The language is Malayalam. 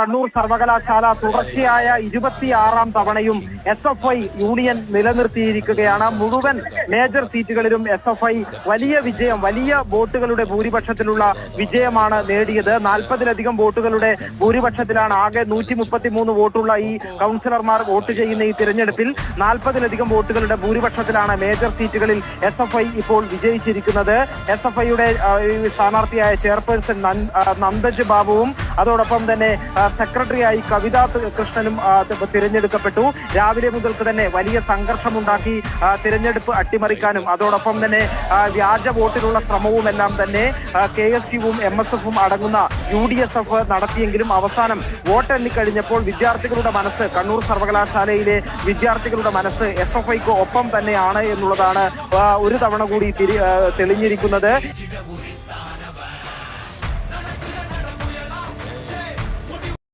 കണ്ണൂർ സർവകലാശാല തുടർച്ചയായ ഇരുപത്തിയാറാം തവണയും എസ് എഫ് ഐ യൂണിയൻ നിലനിർത്തിയിരിക്കുകയാണ്. മുഴുവൻ മേജർ സീറ്റുകളിലും എസ് എഫ് ഐ വലിയ വിജയം വലിയ വോട്ടുകളുടെ ഭൂരിപക്ഷത്തിലുള്ള വിജയമാണ് നേടിയത്. നാൽപ്പതിലധികം വോട്ടുകളുടെ ഭൂരിപക്ഷത്തിലാണ് ആകെ നൂറ്റി മുപ്പത്തിമൂന്ന് വോട്ടുള്ള ഈ കൗൺസിലർമാർ വോട്ട് ചെയ്യുന്ന ഈ തിരഞ്ഞെടുപ്പിൽ നാൽപ്പതിലധികം വോട്ടുകളുടെ ഭൂരിപക്ഷത്തിലാണ് മേജർ സീറ്റുകളിൽ എസ് എഫ് ഐ ഇപ്പോൾ വിജയിച്ചിരിക്കുന്നത്. എസ് എഫ് ഐയുടെ സ്ഥാനാർത്ഥിയായ ചെയർപേഴ്സൺ നന്ദജ് ബാബുവും അതോടൊപ്പം തന്നെ സെക്രട്ടറിയായി കവിത കൃഷ്ണനും തിരഞ്ഞെടുക്കപ്പെട്ടു. രാവിലെ മുതൽക്ക് തന്നെ വലിയ സംഘർഷമുണ്ടാക്കി തിരഞ്ഞെടുപ്പ് അട്ടിമറിക്കാനും അതോടൊപ്പം തന്നെ വ്യാജ വ്യാജ വോട്ടിനുള്ള ശ്രമവുമെല്ലാം തന്നെ കെ എസ് യുവും എം എസ് എഫും അടങ്ങുന്ന യു ഡി എസ് എഫ് നടത്തിയെങ്കിലും അവസാനം വോട്ട് എണ്ണിക്കഴിഞ്ഞപ്പോൾ വിദ്യാർത്ഥികളുടെ മനസ്സ് കണ്ണൂർ സർവകലാശാലയിലെ വിദ്യാർത്ഥികളുടെ മനസ്സ് എസ് എഫ് ഐക്ക് ഒപ്പം തന്നെയാണ് എന്നുള്ളതാണ് ഒരു തവണ കൂടി തെളിഞ്ഞിരിക്കുന്നത്.